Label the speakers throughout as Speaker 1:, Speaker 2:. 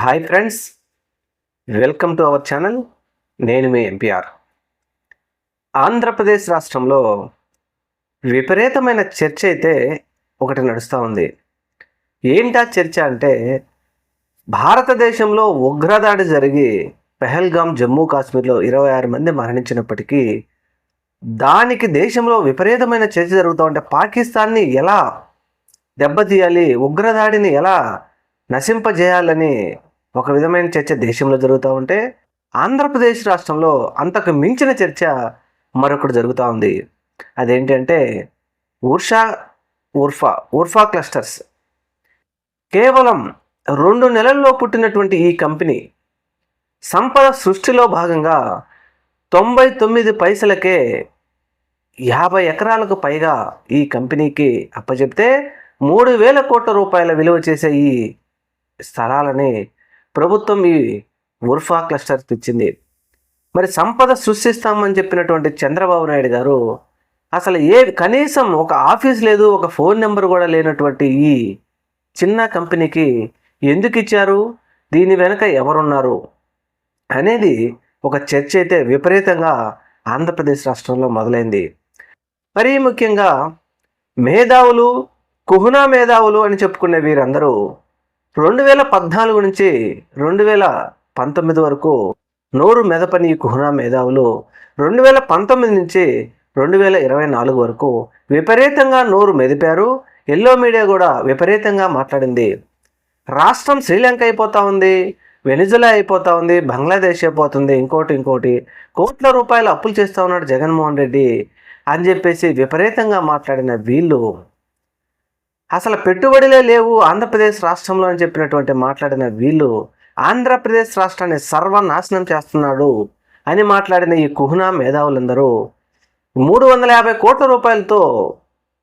Speaker 1: Hi friends welcome to our channel. నేను మీ MPR Andhra Pradesh రాష్ట్రంలో విపరీతమైన చర్చ అయితే ఒకటి నడుస్తూ ఉంది. ఏంటా చర్చ అంటే భారతదేశంలో ఉగ్రదాడి జరిగి పెహల్గాం జమ్మూ కాశ్మీర్లో ఇరవై ఆరు మంది మరణించినప్పటికీ దానికి దేశంలో విపరీతమైన చర్చ జరుగుతూ ఉంటే పాకిస్తాన్ని ఎలా దెబ్బతీయాలి ఉగ్రదాడిని ఎలా నశింపజేయాలని ఒక విధమైన చర్చ దేశంలో జరుగుతూ ఉంటే ఆంధ్రప్రదేశ్ రాష్ట్రంలో అంతకు మించిన చర్చ మరొకటి జరుగుతూ ఉంది. అదేంటంటే ఉర్షా ఉర్ఫా ఉర్ఫా క్లస్టర్స్. కేవలం రెండు నెలల్లో పుట్టినటువంటి ఈ కంపెనీ సంపద సృష్టిలో భాగంగా తొంభై తొమ్మిది పైసలకే యాభై ఎకరాలకు పైగా ఈ కంపెనీకి అప్పచెప్తే మూడు వేల కోట్ల రూపాయల విలువ చేసే ఈ స్థలాలని ప్రభుత్వం ఈ ఉర్ఫా క్లస్టర్ ఇచ్చింది మరి సంపద సృష్టిస్తామని చెప్పినటువంటి చంద్రబాబు నాయుడు గారు అసలు ఏ కనీసం ఒక ఆఫీస్ లేదు ఒక ఫోన్ నెంబర్ కూడా లేనటువంటి ఈ చిన్న కంపెనీకి ఎందుకు ఇచ్చారు? దీని వెనుక ఎవరున్నారు? అనేది ఒక చర్చ అయితే విపరీతంగా ఆంధ్రప్రదేశ్ రాష్ట్రంలో మొదలైంది. మరీ ముఖ్యంగా మేధావులు కుహునా మేధావులు అని చెప్పుకునే వీరందరూ రెండు వేల పద్నాలుగు నుంచి రెండు వేల పంతొమ్మిది వరకు నోరు మెదపని ఈ కుహునా మేధావులు రెండు వేల పంతొమ్మిది నుంచి రెండు వేల ఇరవై నాలుగు వరకు విపరీతంగా నోరు మెదిపారు. ఎల్లో మీడియా కూడా విపరీతంగా మాట్లాడింది. రాష్ట్రం శ్రీలంక అయిపోతా ఉంది వెనిజులా అయిపోతా ఉంది బంగ్లాదేశ్ అయిపోతుంది ఇంకోటి ఇంకోటి. కోట్ల రూపాయలు అప్పులు చేస్తూ ఉన్నాడు జగన్మోహన్ రెడ్డి అని చెప్పేసి విపరీతంగా మాట్లాడిన వీళ్ళు. అసలు పెట్టుబడులే లేవు ఆంధ్రప్రదేశ్ రాష్ట్రంలో అని చెప్పినటువంటి మాట్లాడిన వీళ్ళు ఆంధ్రప్రదేశ్ రాష్ట్రాన్ని సర్వనాశనం చేస్తున్నాడు అని మాట్లాడిన ఈ కుహునా మేధావులందరూ మూడు వందల యాభై కోట్ల రూపాయలతో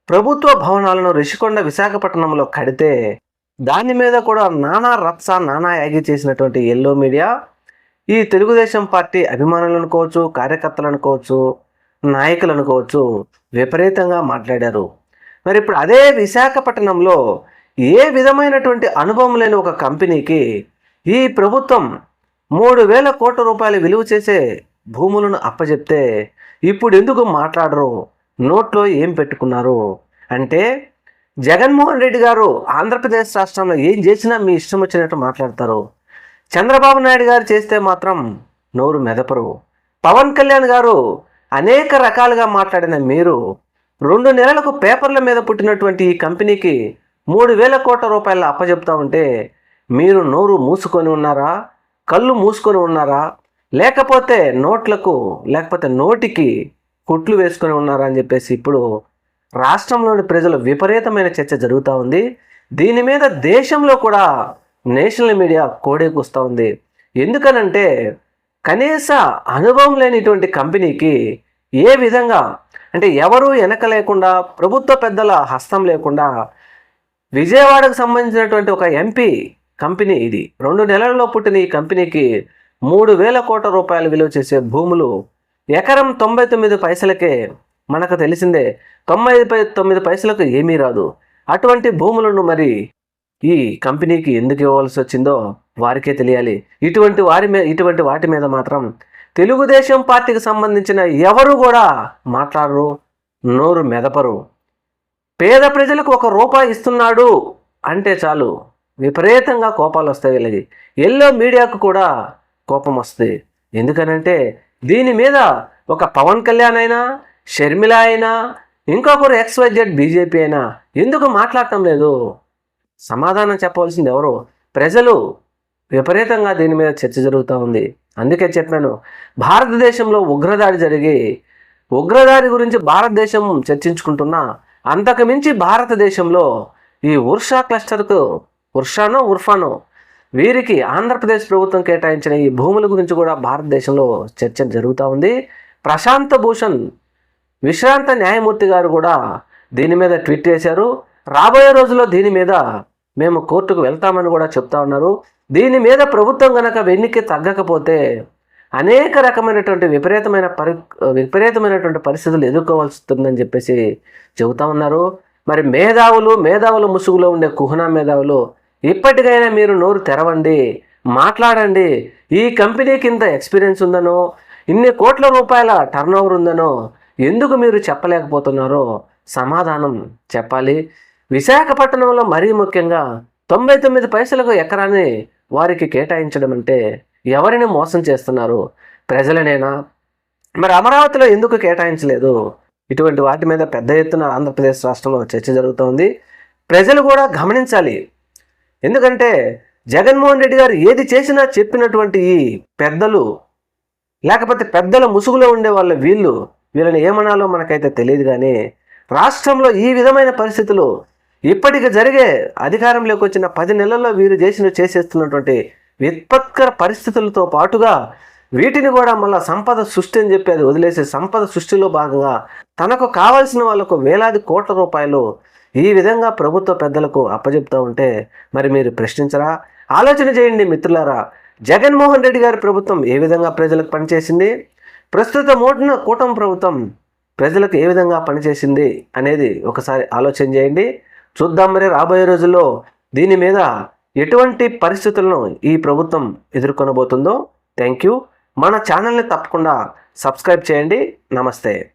Speaker 1: ప్రభుత్వ భవనాలను రిషికొండ విశాఖపట్నంలో కడితే దాని మీద కూడా నానా రత్స నానా యాగి చేసినటువంటి ఎల్లో మీడియా ఈ తెలుగుదేశం పార్టీ అభిమానులు అనుకోవచ్చు కార్యకర్తలు అనుకోవచ్చు నాయకులు అనుకోవచ్చు విపరీతంగా మాట్లాడారు. మరి ఇప్పుడు అదే విశాఖపట్నంలో ఏ విధమైనటువంటి అనుభవం లేని ఒక కంపెనీకి ఈ ప్రభుత్వం మూడు వేల కోట్ల రూపాయలు విలువ చేసే భూములను అప్పచెప్తే ఇప్పుడు ఎందుకు మాట్లాడరు? నోట్లో ఏం పెట్టుకున్నారు? అంటే జగన్మోహన్ రెడ్డి గారు ఆంధ్రప్రదేశ్ రాష్ట్రంలో ఏం చేసినా మీ ఇష్టం వచ్చినట్టు మాట్లాడతారు. చంద్రబాబు నాయుడు గారు చేస్తే మాత్రం నోరు మెదపరు. పవన్ కళ్యాణ్ గారు అనేక రకాలుగా మాట్లాడిన మీరు రెండు నెలలకు పేపర్ల మీద పుట్టినటువంటి ఈ కంపెనీకి మూడు వేల కోట్ల రూపాయల అప్పచెప్తా ఉంటే మీరు నోరు మూసుకొని ఉన్నారా? కళ్ళు మూసుకొని ఉన్నారా? లేకపోతే నోట్లకు లేకపోతే నోటికి కుట్లు వేసుకొని ఉన్నారా అని చెప్పేసి ఇప్పుడు రాష్ట్రంలోని ప్రజలు విపరీతమైన చర్చ జరుగుతూ ఉంది. దీని మీద దేశంలో కూడా నేషనల్ మీడియా కోడేకొస్తూ ఉంది. ఎందుకనంటే కనీస అనుభవం లేనిటువంటి కంపెనీకి ఏ విధంగా అంటే ఎవరు వెనక లేకుండా ప్రభుత్వ పెద్దల హస్తం లేకుండా విజయవాడకు సంబంధించినటువంటి ఒక ఎంపీ కంపెనీ ఇది. రెండు నెలల్లో పుట్టిన ఈ కంపెనీకి మూడు వేల కోట్ల రూపాయలు విలువ చేసే భూములు ఎకరం తొంభై తొమ్మిది పైసలకే మనకు తెలిసిందే. తొంభై పై తొమ్మిది పైసలకు ఏమీ రాదు. అటువంటి భూములను మరి ఈ కంపెనీకి ఎందుకు ఇవ్వాల్సి వచ్చిందో వారికే తెలియాలి. ఇటువంటి వారి మీద ఇటువంటి వాటి మీద మాత్రం తెలుగుదేశం పార్టీకి సంబంధించిన ఎవరు కూడా మాట్లాడరు నోరు మెదపరు. పేద ప్రజలకు ఒక రూపాయి ఇస్తున్నాడు అంటే చాలు. విపరీతంగా కోపాలు వస్తాయి వీళ్ళకి. ఎల్లో మీడియాకు కూడా కోపం వస్తుంది. ఎందుకనంటే దీని మీద ఒక పవన్ కళ్యాణ్ అయినా షర్మిల అయినా ఇంకొకరు ఎక్స్వైజెడ్ బీజేపీ అయినా ఎందుకు మాట్లాడటం లేదు? సమాధానం చెప్పవలసింది ఎవరు? ప్రజలు విపరీతంగా దీని మీద చర్చ జరుగుతూ ఉంది. అందుకే చెప్పాను భారతదేశంలో ఉగ్రదాడి జరిగి ఉగ్రదాడి గురించి భారతదేశం చర్చించుకుంటున్నా అంతకు మించి భారతదేశంలో ఈ ఉర్షా క్లస్టర్కు ఉర్షానో ఉర్ఫానో వీరికి ఆంధ్రప్రదేశ్ ప్రభుత్వం కేటాయించిన ఈ భూముల గురించి కూడా భారతదేశంలో చర్చ జరుగుతూ ఉంది. ప్రశాంత భూషణ్ విశ్రాంత న్యాయమూర్తి గారు కూడా దీని మీద ట్వీట్ చేశారు. రాబోయే రోజుల్లో దీని మీద మేము కోర్టుకు వెళ్తామని కూడా చెప్తా ఉన్నారు. దీని మీద ప్రభుత్వం గనక వెన్నికి తగ్గకపోతే అనేక రకమైనటువంటి విపరీతమైన పరి విపరీతమైనటువంటి పరిస్థితులు ఎదుర్కోవాల్సి వస్తుందని చెప్పేసి చెబుతా ఉన్నారు. మరి మేధావులు మేధావుల ముసుగులో ఉండే కుహనా మేధావులు ఇప్పటికైనా మీరు నోరు తెరవండి మాట్లాడండి. ఈ కంపెనీకి ఇంత ఎక్స్పీరియన్స్ ఉందనో ఇన్ని కోట్ల రూపాయల టర్న్ ఓవర్ ఉందనో ఎందుకు మీరు చెప్పలేకపోతున్నారో సమాధానం చెప్పాలి. విశాఖపట్నంలో మరీ ముఖ్యంగా తొంభై తొమ్మిది పైసలకు ఎకరాన్ని వారికి కేటాయించడం అంటే ఎవరిని మోసం చేస్తున్నారు? ప్రజలనేనా? మరి అమరావతిలో ఎందుకు కేటాయించలేదు? ఇటువంటి వాటి మీద పెద్ద ఎత్తున ఆంధ్రప్రదేశ్ రాష్ట్రంలో చర్చ జరుగుతోంది. ప్రజలు కూడా గమనించాలి. ఎందుకంటే జగన్మోహన్ రెడ్డి గారు ఏది చేసినా చెప్పినటువంటి ఈ పెద్దలు లేకపోతే పెద్దల ముసుగులో ఉండే వాళ్ళ వీళ్ళు వీళ్ళని ఏమనాలో మనకైతే తెలియదు కానీ రాష్ట్రంలో ఈ విధమైన పరిస్థితులు ఇప్పటికి జరిగే అధికారంలోకి వచ్చిన పది నెలల్లో వీరు చేసిన చేసేస్తున్నటువంటి విత్పత్కర పరిస్థితులతో పాటుగా వీటిని కూడా మళ్ళీ సంపద సృష్టి అని చెప్పి అది వదిలేసి సంపద సృష్టిలో భాగంగా తనకు కావాల్సిన వాళ్ళకు వేలాది కోట్ల రూపాయలు ఈ విధంగా ప్రభుత్వ పెద్దలకు అప్పజెప్తూ ఉంటే మరి మీరు ప్రశ్నించరా? ఆలోచన చేయండి మిత్రులారా. జగన్మోహన్ రెడ్డి గారి ప్రభుత్వం ఏ విధంగా ప్రజలకు పనిచేసింది? ప్రస్తుత మోటిన కూటమి ప్రభుత్వం ప్రజలకు ఏ విధంగా పనిచేసింది అనేది ఒకసారి ఆలోచన చేయండి. చూద్దాం మరి రాబోయే రోజుల్లో దీని మీద ఎటువంటి పరిస్థితులను ఈ ప్రభుత్వం ఎదుర్కొనబోతుందో. థ్యాంక్ యూ మన ఛానల్ని తప్పకుండా సబ్స్క్రైబ్ చేయండి. నమస్తే.